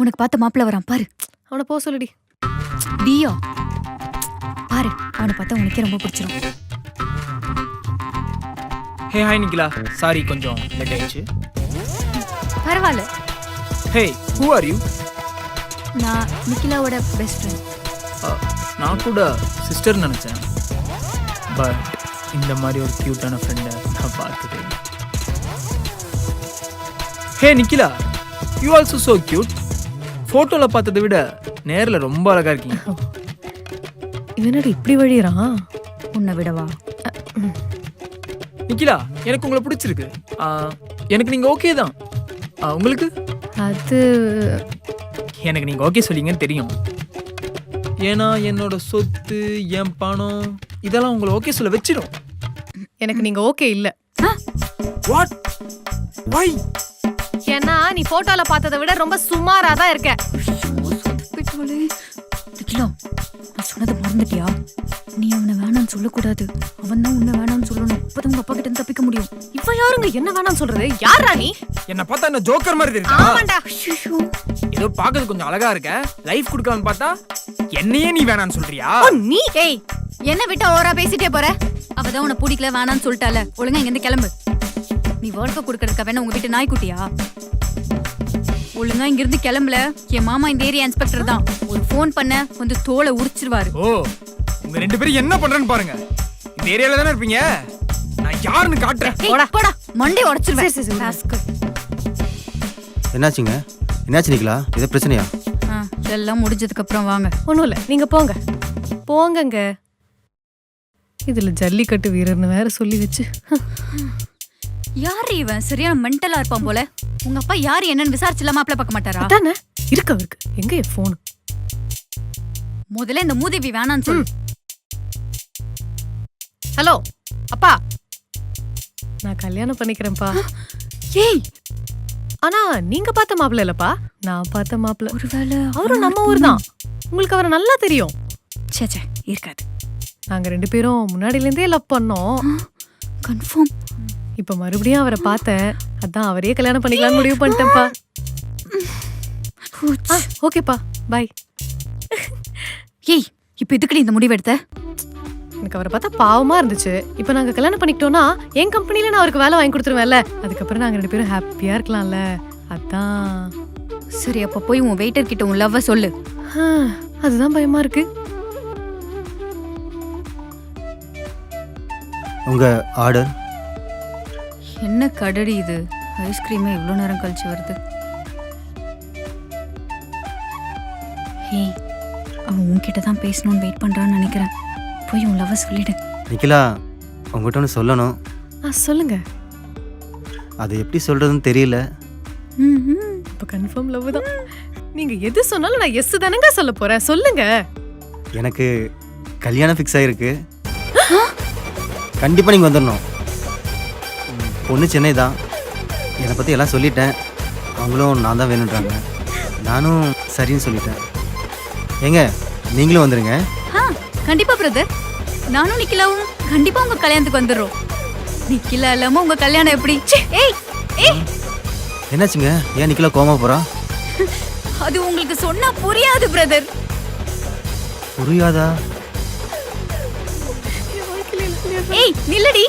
உனக்கு பார்த்த மாப்பிள்ள வரான் பாரு. அவனை போக சொல்லுடி. டியோ பாரு அவனை பார்த்தா உனக்கே ரொம்ப பிடிச்சிரும். ஹே ஹாய் நிக்கிலா சாரி கொஞ்சம் லேட் ஆயிடுச்சு. பரவாயில்ல. ஹே ஹூ ஆர் யூ நான் நிக்கிலாவோட பெஸ்ட் ஃப்ரெண்ட் நான் கூட சிஸ்டர் நினச்சேன். பட் இந்த மாதிரி ஒரு க்யூட்டான ஃப்ரெண்டை நான் பார்த்ததே இல்லை. Hey Nikhila you also so cute ஃபோட்டோவில் பார்த்ததை விட நேரில் ரொம்ப அழகாக இருக்கீங்க. இவன் என்னடி இப்படி வழியறான் உன்னை விடவா? நிக்கிலா எனக்கு உங்களை பிடிச்சிருக்கு. ஆ, எனக்கு நீங்கள் ஓகே தான். ஆ, உங்களுக்கு? அது எனக்கு நீங்கள் ஓகே சொல்லிங்கன்னு தெரியும். ஏன்னா என்னோட சொத்து என் பணம் இதெல்லாம் உங்களை ஓகே சொல்ல வச்சிடும் எனக்கு நீங்க ஓகே இல்ல. வாட் வை ஏன்னா நீ போட்டோல பார்த்ததை விட ரொம்ப சுமாரா தான் இருக்க. நிக்கிலா நான் சொன்னதை மறந்துட்டியா? நீ அவனை வேணாம்னு சொல்லக்கூடாது. அவன் தான் உன்னை வேணாம்னு சொல்லணும். அப்பதான் உங்க அப்பா கிட்ட இருந்து தப்பிக்க முடியும். இவ யாருங்க? என்ன வேணாம் சொல்றது? யாரா நீ? என்ன பார்த்தா என்ன ஜோக்கர் மாதிரி இருக்கா ஆமாண்டா. ஐயோ ஏதோ பார்க்கறது கொஞ்சம் அழகா இருக்க. லைஃப் கொடுக்கலாம்னு பார்த்தா என்னையே நீ வேணாம்னு சொல்றியா? நீ? ஏய் என்ன விட்டு ஓரா பேசிட்டே போற? அவதான் உன்னை பிடிக்கல வேணாம்னு சொல்லிட்டால. ஒழுங்கா இங்க இருந்து கிளம்பு. நீ வாழ்க்கை கொடுக்கறதுக்கா வேணா உங்க வீட்டு நாய்க்குட்டியா? ஒழுங்கா இங்க இருந்து கிளம்பல. என் மாமா இந்த ஏரியா இன்ஸ்பெக்டர் தான். ஒரு ஃபோன் பண்ண வந்து தோலை உரிச்சிருவாரு. ஓ உங்க ரெண்டு பேரும் என்ன பண்றேன்னு பாருங்க. இந்த ஏரியால தானே இருப்பீங்க? நான் யாருன்னு காட்டுறேன். போடா. மண்டை உடைச்சிருவேன். என்னாச்சுங்க? என்னாச்சு நிக்கலா? ஏதோ பிரச்சனையா? எல்லாம் முடிஞ்சதுக்கு அப்புறம் வாங்க. ஒண்ணும் இல்ல. நீங்க போங்க. போங்கங்க. இதுல ஜல்லிக்கட்டு வீரர்னு வேற சொல்லி வச்சு. யாரு இவன்? சரியான மென்டலா இருப்பான் போல. உங்க அப்பா யாரு என்னன்னு விசாரிச்சு இல்லாம மாப்பிள்ள பார்க்க மாட்டாரா? அதானே? இருக்கு அவருக்கு. எங்க என் போன் முதல்ல இந்த மூதேவி வேணாம்னு சொல்லு. ஹலோ அப்பா. நான் கல்யாணம் பண்ணிக்கிறேன்ப்பா. ஏய்! ஆனா நீங்க பார்த்த மாப்பிள்ள இல்லப்பா. நான் பார்த்த மாப்பிள்ள. ஒருவேளை அவரும் நம்ம ஊர் தான் உங்களுக்கு அவரை நல்லா தெரியும். ச்சே ச்சே, இருக்காது. நாங்க ரெண்டு பேரும் முன்னாடில இருந்தே லவ் பண்ணோம் கன்ஃபார்ம் இப்ப மறுபடியும் அவரை பார்த்தேன். அதான் அவரையே கல்யாணம் பண்ணிக்கலாம்னு முடிவு பண்ணிட்டேன்ப்பா. ஓகேப்பா. பாய் ஏய் இப்ப எதுக்குடி இந்த முடிவு எடுத்த? எனக்கு அவரை பார்த்தா பாவமா இருந்துச்சு. இப்ப நாங்க கல்யாணம் பண்ணிக்கிட்டோம்னா என் கம்பெனில நான் அவருக்கு வேலை வாங்கி கொடுத்துருவேன்ல. அதுக்கப்புறம் நாங்க ரெண்டு பேரும் ஹாப்பியா இருக்கலாம்ல. அதான். சரி அப்ப போய் உன் வெயிட்டர் கிட்ட உன் லவ்வ சொல்லு. ஆ, அதுதான் பயமா இருக்கு. உங்க ஆர்டர் என்ன கடடி இது? ஐஸ்கிரீமே இவ்வளோ நேரம் கழிச்சு வருது. ஏய் அவன் உன்கிட்ட தான் பேசணும்னு வெயிட் பண்றான்னு நினைக்கிறேன். போய் உன் லவ்வ சொல்லிடு. நிக்கிலா உங்ககிட்ட ஒன்று சொல்லணும். ஆ சொல்லுங்க. அது எப்படி சொல்றதுன்னு தெரியல. ம்ஹும். இப்ப கன்ஃபார்ம் லவ் தான். நீங்க எது சொன்னாலும் நான் எஸ் தானங்க சொல்ல போறேன். சொல்லுங்க. எனக்கு கல்யாணம் ஃபிக்ஸ் ஆகிருக்கு கண்டிப்பாக நீங்கள் வந்துடணும் ம், பொண்ணு சென்னை தான். என்னை பற்றி எல்லாம் சொல்லிட்டேன். அவங்களும் நான் தான் வேணுன்றாங்க. நானும் சரின்னு சொல்லிட்டேன். ஏங்க நீங்களும் வந்துடுங்க ஆ கண்டிப்பா பிரதர் நானும் நிக்கிலாவும் கண்டிப்பா உங்க கல்யாணத்துக்கு வந்துடுறோம். நிக்கிலா இல்லாம உங்க கல்யாணம் எப்படி? ச்சே, ஏய் ஏய். என்னாச்சுங்க? ஏன் நிக்கலா கோமா போகிறா அது உங்களுக்கு சொன்னா புரியாது பிரதர் புரியாதா? ஏய் நில்லடி.